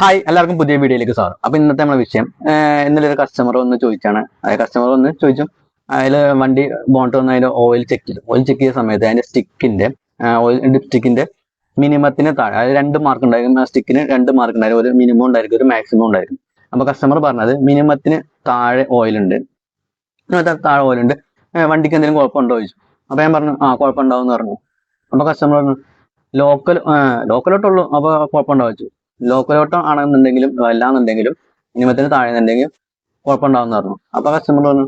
Hi എല്ലാവർക്കും പുതിയ വീഡിയോയിലേക്ക് സ്വാഗതം. അപ്പൊ ഇന്നത്തെ നമ്മുടെ വിഷയം ഇന്നലെ ഒരു കസ്റ്റമർ ഒന്ന് ചോദിച്ചാണ്. കസ്റ്റമർ ഒന്ന് ചോദിച്ചു അതിൽ വണ്ടി ബോണ്ട് വന്ന് അതിന്റെ ഓയിൽ ചെക്ക് ചെയ്തു. ഓയിൽ ചെക്ക് ചെയ്ത സമയത്ത് അതിന്റെ സ്റ്റിക്കിന്റെ ഓയിൽ ഡിപ്സ്റ്റിക്കിന്റെ മിനിമത്തിന് താഴെ അതായത് രണ്ട് മാർക്ക് ഉണ്ടായിരുന്നു ആ സ്റ്റിക്കിന് രണ്ട് മാർക്ക് ഉണ്ടായിരുന്നു ഒരു മിനിമം ഉണ്ടായിരിക്കും ഒരു മാക്സിമം ഉണ്ടായിരുന്നു അപ്പൊ കസ്റ്റമർ പറഞ്ഞത് മിനിമത്തിന് താഴെ മിനിമത്തിന് താഴെ ഓയിലുണ്ട് വണ്ടിക്ക് എന്തെങ്കിലും കുഴപ്പമുണ്ടോ ചോദിച്ചു. അപ്പൊ ഞാൻ പറഞ്ഞു ആ കുഴപ്പമുണ്ടാവും എന്ന് പറഞ്ഞു. അപ്പൊ കസ്റ്റമർ പറഞ്ഞു ലോക്കൽ ലോക്കലോട്ടുള്ളൂ അപ്പൊ കുഴപ്പമുണ്ടോ ചോദിച്ചു. ലോക്കലോട്ടം ആണെന്നുണ്ടെങ്കിലും അല്ലാന്നുണ്ടെങ്കിലും മിനിമത്തിന് താഴെ എന്നുണ്ടെങ്കിലും കുഴപ്പമുണ്ടാവും പറഞ്ഞു അപ്പൊ കസ്റ്റമർ പറഞ്ഞു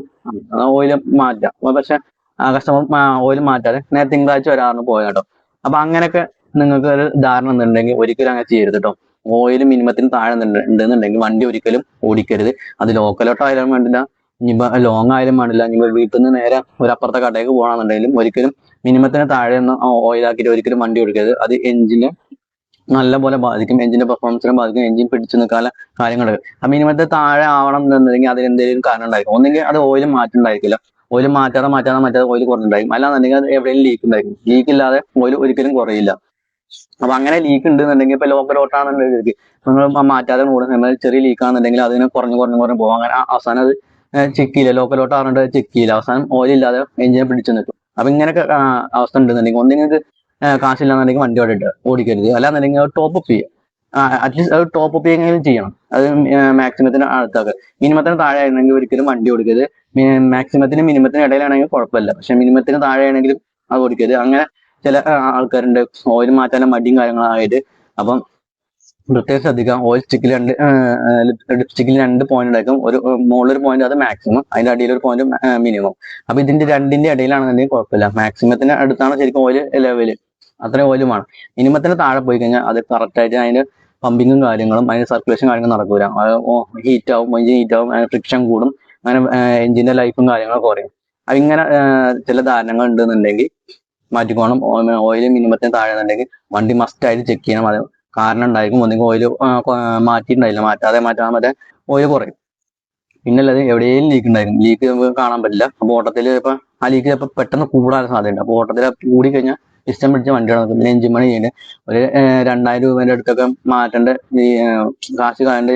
ഓയിൽ മാറ്റാം. പക്ഷെ ആ കസ്റ്റമർ ഓയിൽ മാറ്റാതെ നേരെ തിങ്കളാഴ്ച വരാറുണ്ട് പോയ കേട്ടോ. അപ്പൊ അങ്ങനെയൊക്കെ നിങ്ങൾക്ക് ഒരു ധാരണ എന്നുണ്ടെങ്കിൽ ഒരിക്കലും അങ്ങനെ ചെയ്യരുത് കേട്ടോ. ഓയിൽ മിനിമത്തിന് താഴെ ഉണ്ടെന്നുണ്ടെങ്കിൽ വണ്ടി ഒരിക്കലും ഓടിക്കരുത്. അത് ലോക്കലോട്ടം ആയാലും വേണ്ടില്ല ഇനിയിപ്പോ ലോങ് ആയാലും വേണ്ടില്ല ഇനിയിപ്പോ വീട്ടിൽ നിന്ന് നേരെ ഒരു അപ്പുറത്തെ കടയിലേക്ക് പോകണമെന്നുണ്ടെങ്കിലും ഒരിക്കലും മിനിമത്തിന് താഴെ നിന്ന് ഓയിലാക്കിയിട്ട് ഒരിക്കലും വണ്ടി ഓടിക്കരുത്. അത് എഞ്ചിന് നല്ല പോലെ ബാധിക്കും എഞ്ചിന്റെ പെർഫോമൻസിനെ ബാധിക്കും എഞ്ചിൻ പിടിച്ചു നിൽക്കാനുള്ള കാര്യങ്ങൾ. ആ മിനിമത്തെ താഴെ ആവണം എന്നുണ്ടെങ്കിൽ അതിന് എന്തെങ്കിലും കാരണം ഉണ്ടായിരിക്കും. ഒന്നെങ്കിൽ അത് ഓയിൽ മാറ്റുണ്ടായിരിക്കില്ല ഓയിൽ മാറ്റാതെ മാറ്റാതെ മാറ്റാതെ ഓയിൽ കുറഞ്ഞിട്ടുണ്ടായിരിക്കും. അല്ലാന്നുണ്ടെങ്കിൽ അത് എവിടെയെങ്കിലും ലീക്ക് ഉണ്ടായിരിക്കും. ലീക്ക് ഇല്ലാതെ ഓയിൽ ഒരിക്കലും കുറയില്ല. അപ്പൊ അങ്ങനെ ലീക്ക് ഉണ്ടെന്നുണ്ടെങ്കിൽ ഇപ്പൊ ലോക്കൽ ഓട്ടാണെന്നുണ്ടെങ്കിൽ നിങ്ങൾ മാറ്റാതെ കൂടുന്ന ചെറിയ ലീക്ക് ആണെന്നുണ്ടെങ്കിൽ അതിനെ കുറഞ്ഞു കുറഞ്ഞു കുറഞ്ഞു പോകും. അങ്ങനെ അവസാനം അത് ചെക്ക് ചെയ്യില്ല. ലോക്കൽ ഓട്ടം പറഞ്ഞിട്ട് ചെക്ക് ചെയ്യില്ല. അവസാനം ഓയിൽ ഇല്ലാതെ എഞ്ചിനെ പിടിച്ചു നിൽക്കും. അപ്പൊ ഇങ്ങനെയൊക്കെ അവസ്ഥ ഉണ്ടെന്നുണ്ടെങ്കിൽ ഒന്നെങ്കിൽ നിങ്ങൾക്ക് കാശില്ലാന്നുണ്ടെങ്കിൽ വണ്ടി ഓടിട്ട് ഓടിക്കരുത്. അല്ലാന്നുണ്ടെങ്കിൽ ടോപ്പ് അപ്പ് ചെയ്യുക അറ്റ്ലീസ്റ്റ് അത് ടോപ്പ് അപ്പ് ചെയ്യുകയെങ്കിലും ചെയ്യണം. അത് മാക്സിമത്തിന് അടുത്താക്കുക മിനിമത്തിന് താഴെ ആയിരുന്നെങ്കിൽ ഒരിക്കലും വണ്ടി ഓടിക്കരുത്. മാക്സിമത്തിന് മിനിമത്തിന് ഇടയിലാണെങ്കിൽ കുഴപ്പമില്ല. പക്ഷെ മിനിമത്തിന് താഴെ ആണെങ്കിലും അത് ഓടിക്കരുത്. അങ്ങനെ ചില ആൾക്കാരുണ്ട്. ഓയിൽ മാറ്റാനും മടിയും കാര്യങ്ങളായിട്ട്. അപ്പം പ്രത്യേകം ശ്രദ്ധിക്കാം ഓയിൽ സ്റ്റിക്കിൽ രണ്ട് ലിപ്സ്റ്റിക്കിൽ രണ്ട് പോയിന്റ് ഉണ്ടാക്കും. ഒരു മുകളിലൊരു പോയിന്റ് അത് മാക്സിമം അതിന്റെ അടിയിൽ ഒരു പോയിന്റ് മിനിമം അപ്പൊ ഇതിന്റെ രണ്ടിന്റെ ഇടയിലാണെന്നുണ്ടെങ്കിൽ കുഴപ്പമില്ല. മാക്സിമത്തിന് അടുത്താണ് ശരിക്കും ഓയിൽ ലെവൽ അത്രയും വോല്യൂം വേണം മിനിമത്തിന് താഴെ പോയി കഴിഞ്ഞാൽ അത് കറക്റ്റായിട്ട് അതിന് പമ്പിങ്ങും കാര്യങ്ങളും അതിന് സർക്കുലേഷൻ കാര്യങ്ങളും നടക്കൂല. അത് ഹീറ്റ് ആവും എഞ്ചിൻ ഹീറ്റ് ആവും അതിന് ഫ്രിക്ഷൻ കൂടും അങ്ങനെ എഞ്ചിന്റെ ലൈഫും കാര്യങ്ങളൊക്കെ കുറയും. അപ്പൊ ഇങ്ങനെ ചില ധാരണകൾ ഉണ്ടെന്നുണ്ടെങ്കിൽ മാറ്റിക്കോണം. ഓയിൽ മിനിമത്തിന് താഴെ എന്നുണ്ടെങ്കിൽ വണ്ടി മസ്റ്റ് ആയിട്ട് ചെക്ക് ചെയ്യണം. അത് കാരണം ഉണ്ടായിരിക്കും. ഒന്നെങ്കിൽ ഓയിൽ മാറ്റിയിട്ടുണ്ടായില്ല. മാറ്റാതെ മാറ്റാൻ മറ്റേ ഓയിൽ കുറയും. പിന്നെ അല്ലാതെ എവിടെയും ലീക്ക് ഉണ്ടായിരിക്കും. ലീക്ക് കാണാൻ പറ്റില്ല. അപ്പൊ ഓട്ടത്തിൽ ഇപ്പൊ ആ ലീക്ക് ചിലപ്പോൾ പെട്ടെന്ന് കൂടാൻ സാധ്യതയുണ്ട്. അപ്പൊ ഓട്ടത്തിൽ കൂടി കഴിഞ്ഞാൽ ഇഷ്ടം പിടിച്ച വണ്ടിയാണ് പിന്നെ എഞ്ചിൻ പണി ചെയ്യുന്നത് ഒരു രണ്ടായിരം രൂപേന്റെ അടുത്തൊക്കെ മാറ്റേണ്ട ഈ കാശ് കാണേണ്ട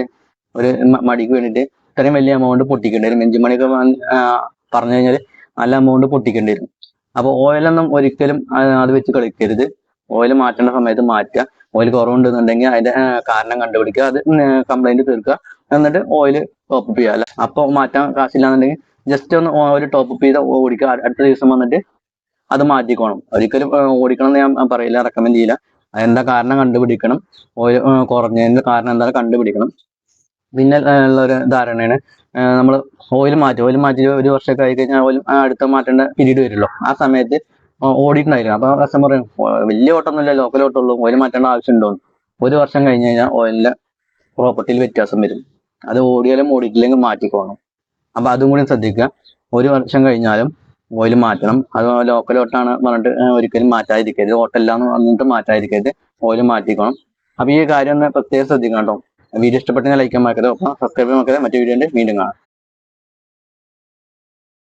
ഒരു മടിക്ക് വേണ്ടിയിട്ട് ഇത്രയും വലിയ എമൗണ്ട് പൊട്ടിക്കേണ്ടി വരും എഞ്ചിൻ പണിയൊക്കെ പറഞ്ഞു കഴിഞ്ഞാൽ നല്ല എമൗണ്ട് പൊട്ടിക്കേണ്ടി വരും അപ്പൊ ഓയിലൊന്നും ഒരിക്കലും അത് വെച്ച് കളിക്കരുത്. ഓയിൽ മാറ്റേണ്ട സമയത്ത് മാറ്റുക. ഓയിൽ കുറവുണ്ടെന്നുണ്ടെങ്കിൽ അതിന്റെ കാരണം കണ്ടുപിടിക്കുക. അത് കംപ്ലൈന്റ് തീർക്കുക. എന്നിട്ട് ഓയിൽ ടോപ്പ് ചെയ്യുക. അല്ല അപ്പൊ മാറ്റാൻ കാശില്ലാന്നുണ്ടെങ്കിൽ ജസ്റ്റ് ഒന്ന് ഒരു ടോപ്പ് ചെയ്ത് ഓടിക്കുക. അടുത്ത ദിവസം വന്നിട്ട് അത് മാറ്റിക്കോണം. ഒരിക്കലും ഓടിക്കണം എന്ന് ഞാൻ പറയില്ല റെക്കമെൻഡ് ചെയ്യില്ല. എന്താ കാരണം കണ്ടുപിടിക്കണം. കുറഞ്ഞതിന്റെ കാരണം എന്താ കണ്ടുപിടിക്കണം. പിന്നെ ഉള്ള ഒരു ധാരണയാണ് നമ്മൾ ഓയിൽ മാറ്റി ഓയിൽ മാറ്റി ഒരു വർഷമൊക്കെ ആയി കഴിഞ്ഞാൽ ഓയിൽ അടുത്ത മാറ്റേണ്ട പിരീഡ് വരുമല്ലോ ആ സമയത്ത് ഓടിയിട്ടുണ്ടായിരുന്നു അപ്പൊ കസ്റ്റമർ പറയും "ഓ, വലിയ ഓട്ടമൊന്നുമില്ല ലോക്കൽ ഓട്ടമുള്ളൂ ഓയിൽ മാറ്റേണ്ട ആവശ്യമുണ്ടോ? ഒരു വർഷം കഴിഞ്ഞ് കഴിഞ്ഞാൽ ഓയിലിന്റെ പ്രോപ്പർട്ടിയിൽ വ്യത്യാസം വരും. അത് ഓടിയാലും ഓടിയിട്ടില്ലെങ്കിൽ മാറ്റിക്കോണം. അപ്പൊ അതും കൂടി ശ്രദ്ധിക്കുക. ഒരു വർഷം കഴിഞ്ഞാലും ഓയിൽ മാറ്റണം. അത് ലോക്കൽ ഓട്ടാണ് പറഞ്ഞിട്ട് ഒരിക്കലും മാറ്റാതിരിക്കരുത്. ഓട്ടെല്ലാം വന്നിട്ട് മാറ്റാതിരിക്കരുത്. ഓയിൽ മാറ്റിക്കണം. അപ്പൊ ഈ കാര്യം ഒന്ന് പ്രത്യേകം ശ്രദ്ധിക്കണം കേട്ടോ. വീഡിയോ ഇഷ്ടപ്പെട്ടെങ്കിൽ ലൈക്കാൻ മറക്കരുത്. ഒപ്പം സബ്സ്ക്രൈബ് മറക്കരുത്. മറ്റു വീഡിയോ വീണ്ടും കാണാം.